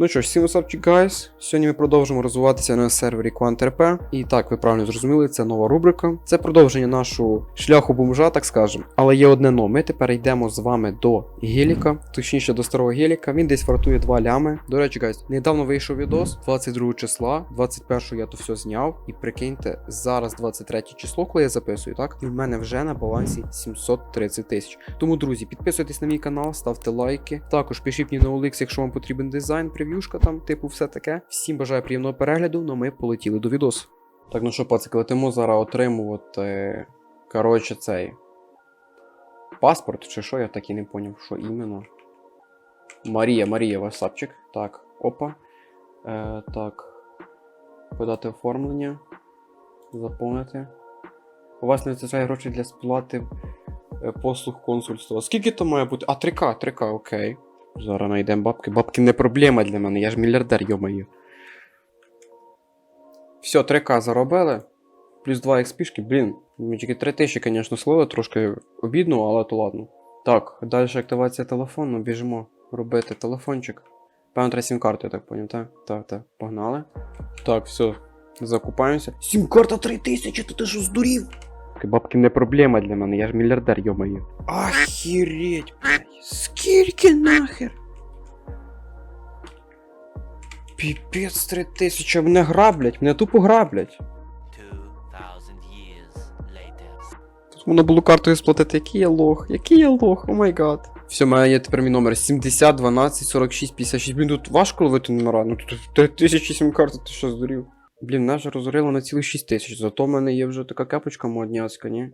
Ну що ж, всім up, guys. Сьогодні ми продовжимо розвиватися на сервері QuantRP. І так, ви правильно зрозуміли, це нова рубрика. Це продовження нашого шляху бомжа, так скажемо. Але є одне но. Ми тепер йдемо з вами до Геліка, точніше до старого Геліка. Він десь вартує 2 лями. До речі, guys, недавно вийшов відос 22 числа, 21 я то все зняв. І прикиньте, зараз 23 число, коли я записую, так? І в мене вже на балансі 730 тисяч. Тому, друзі, підписуйтесь на мій канал, ставте лайки. Також пишіть мені на OLX, якщо вам потрібен дизайн, прев'юшка там, типу, все таке. Всім бажаю приємного перегляду, ну ми полетіли до відосу. Так, ну що, пацики, летимо зараз отримувати. Коротше, цей. Паспорт, чи що, я так і не поняв, що іменно. Марія, Марія, васапчик. Так, опа. Е, так. Подати оформлення. Заповнити. У вас не вистачає грошей для сплати е, послуг консульства. Скільки то має бути? А, 3К, 3К, окей. Зараз знайдемо бабки. Бабки не проблема для мене, я ж мільярдер, йомаю. Все, 3К заробили. Плюс 2 експішки, блін. Мені тільки 3 тисячі, звісно, слово трошки обідно, але то ладно. Так, далі активація телефону, біжимо робити телефончик. Певно, треба сім-карту, я так поняв, так? Так, так, погнали. Так, все, закупаємося. Сім-карта 3000, то ти що здурів? Бабки не проблема для мене, я ж мільярдер, йомаю. Охереть, блядь. Скільки нахер? Піпець 3000, мене граблять, мене тупо граблять. 2,000 years later. Тут можна було картою сплатити, який я лох, який я лох, о май гад. Все, мене є тепер мій номер 70 12 46 56. Блін, тут важко ловити номера. Ну тут 3000 сім карт, ти що здурів? Блін, нас же розорило на цілих 6 тисяч, зато в мене є вже така кепочка модняцька, ні?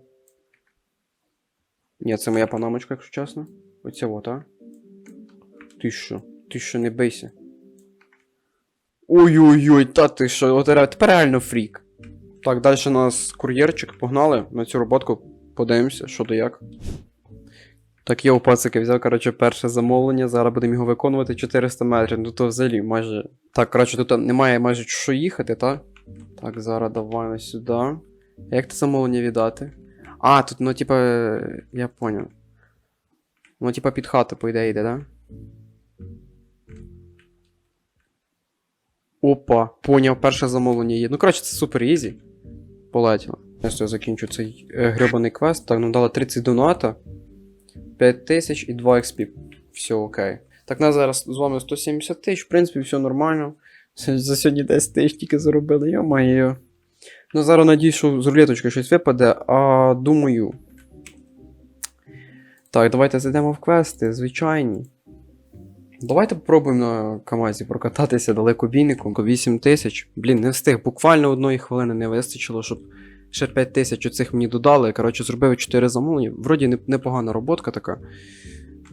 Ні, це моя панамочка, якщо чесно. Оця вот, а? Ти що? Ти що, не бийся. Ой-ой-ой, та ти що, от тепер реально фрік. Так, далі у нас кур'єрчик, погнали на цю роботку, подивимося, що до як. Так, я у пацики взяв, коротше, перше замовлення, зараз будемо його виконувати 400 метрів, ну то взагалі майже. Так, коротше, тут немає майже що їхати, так? Так, зараз давай ось сюди. Як це замовлення віддати? А, тут, ну, типа, я поняв. Ну, типа, під хату, по ідеї йде, да? Опа, поняв, перше замовлення є. Ну, коротше, це супер ізі. Полетіло. Зараз я закінчу цей е, гребаний квест. Так, ну дали 30 доната, 5000 і 2 XP. Все окей. Так, на зараз з вами 170 тисяч, в принципі, все нормально. За сьогодні 10 тисяч тільки заробили, йо-моє. Ну, зараз надіюсь, що з рулеточки щось випаде, а думаю. Так, давайте зайдемо в квести, звичайні. Давайте попробуємо на Камазі прокататися далекобійником 8 тисяч. Блін, не встиг. Буквально одної хвилини не вистачило, щоб ще 5 тисяч оцих мені додали. Коротше, зробив 4 замовлення. Вроді непогана роботка така.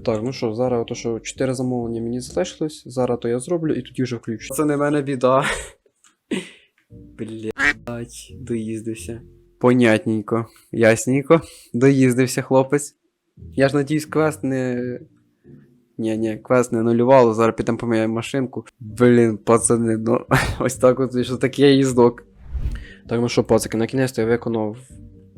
Так, ну що, зараз ото, що 4 замовлення мені залишилось, зараз то я зроблю і тоді вже включу. Це не мене біда. Блять, доїздився. Понятненько, ясненько. Доїздився хлопець. Я ж надіюсь, квест не. Ні, ні, квест не нулювало, зараз підемо поміняємо машинку. Блін, пацани, ну ось так от що таке їздок. Так, ну що, пацики, на кінець я виконав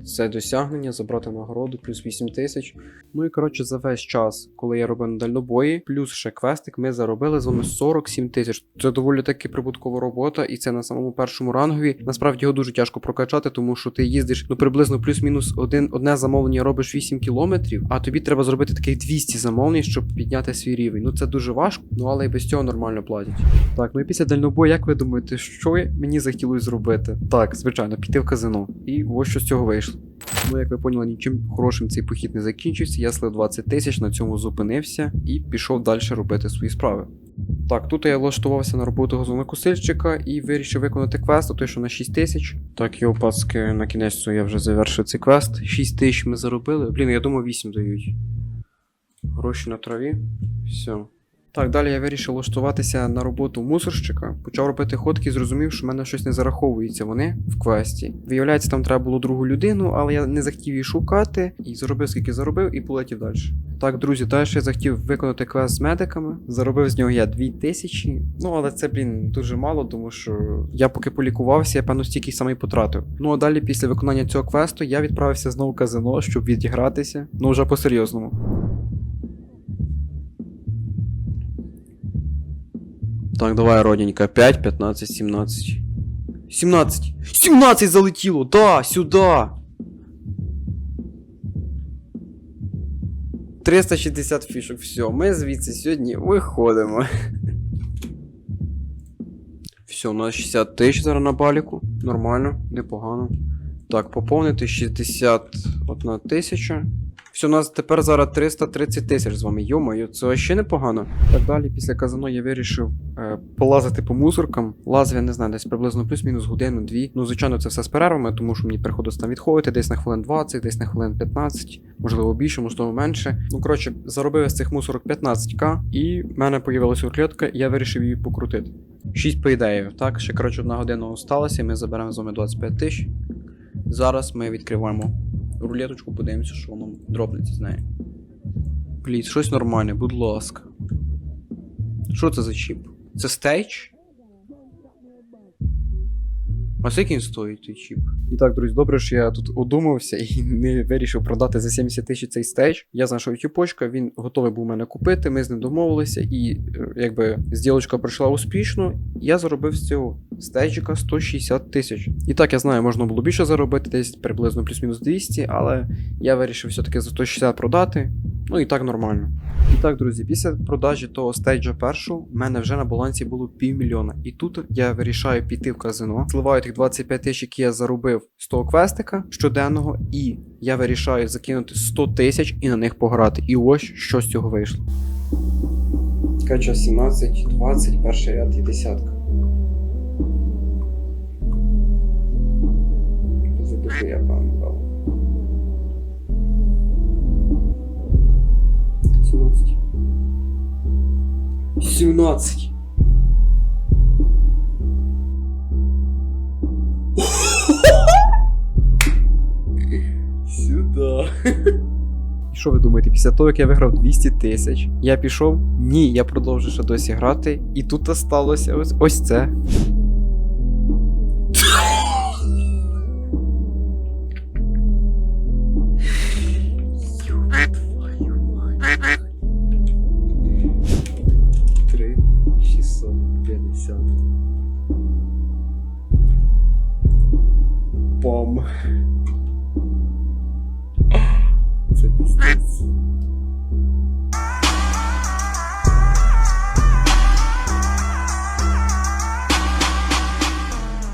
це досягнення, забрати нагороду, плюс 8 тисяч. Ну і коротше, за весь час, коли я робив на дальнобої, плюс ще квестик, ми заробили з вами 47 тисяч. Це доволі таки прибуткова робота, і це на самому першому рангові. Насправді його дуже тяжко прокачати, тому що ти їздиш ну приблизно плюс-мінус один, одне замовлення робиш 8 кілометрів, а тобі треба зробити таких 200 замовлень, щоб підняти свій рівень. Ну це дуже важко, ну але і без цього нормально платять. Так, ну і після дальнобою, як ви думаєте, що мені захотілося зробити? Так, звичайно, піти в казино. І ось що з цього вийшло. Ну, як ви поняли, нічим хорошим цей похід не закінчився. Я слив 20 тисяч, на цьому зупинився і пішов далі робити свої справи. Так, тут я влаштувався на роботу газонокосильщика і вирішив виконати квест, той, що на 6 тисяч. Так, йо, пацки, на кінець я вже завершив цей квест. 6 тисяч ми заробили. Блін, я думав 8 дають. Гроші на траві. Все. Так, далі я вирішив влаштуватися на роботу мусорщика, почав робити ходки і зрозумів, що в мене щось не зараховується вони в квесті. Виявляється, там треба було другу людину, але я не захотів її шукати і заробив скільки заробив, і полетів далі. Так, друзі, далі я захотів виконати квест з медиками. Заробив з нього я 2000. Ну, але це, блін, дуже мало, тому що я поки полікувався, я певно стільки самий потратив. Ну а далі, після виконання цього квесту, я відправився знову в казино, щоб відігратися. Ну вже по-серйозному. Так, давай, родненька. 5, 15, 17. 17! 17 залетіло! Да, сюди! 360 фішок, все, ми звідси сьогодні виходимо. Все, у нас 60 тисяч зараз на баліку. Нормально, непогано. Так, поповнити 61 тисяча. Все, у нас тепер зараз 330 тисяч з вами. Йомаю, це ще непогано. Так далі, після казано я вирішив е, полазити по мусоркам. Лазив, я не знаю, десь приблизно плюс-мінус годину-дві. Ну, звичайно, це все з перервами, тому що мені приходиться там відходити десь на хвилин 20, десь на хвилин 15, можливо більше, можливо менше. Ну, коротше, заробив я з цих мусорок 15к, і в мене появилася клітка, і я вирішив її покрутити. 6 по ідеї, так? Ще коротше одна година осталася, і ми заберемо з вами 25 тисяч. Зараз ми відкриваємо рулеточку, подивимося, що воно дробнеться з нею. Пліт, щось нормальне, будь ласка. Що це за чіп? Це стейдж? А скільки він стоїть той чіп? І так, друзі, добре, що я тут одумався і не вирішив продати за 70 тисяч цей стейдж. Я знайшов тіпочка, він готовий був мене купити, ми з ним домовилися, і е, якби зділочка пройшла успішно, я заробив з цього стейджика 160 тисяч. І так, я знаю, можна було більше заробити, десь приблизно плюс-мінус 200, але я вирішив все-таки за 160 продати. Ну і так нормально. І так, друзі, після продажі того стейджа першого, в мене вже на балансі було півмільйона. І тут я вирішаю піти в казино, зливаю тих 25 тисяч, які я заробив з того квестика щоденного, і я вирішаю закинути 100 тисяч і на них пограти. І ось що з цього вийшло. Кача 17, 20, перший ряд і десятка. 17. Сюда. І що ви думаєте, після того, як я виграв 200 тисяч, я пішов? Ні, я продовжу ще досі грати, і тут сталося ось, ось це. Пом. Це піздець.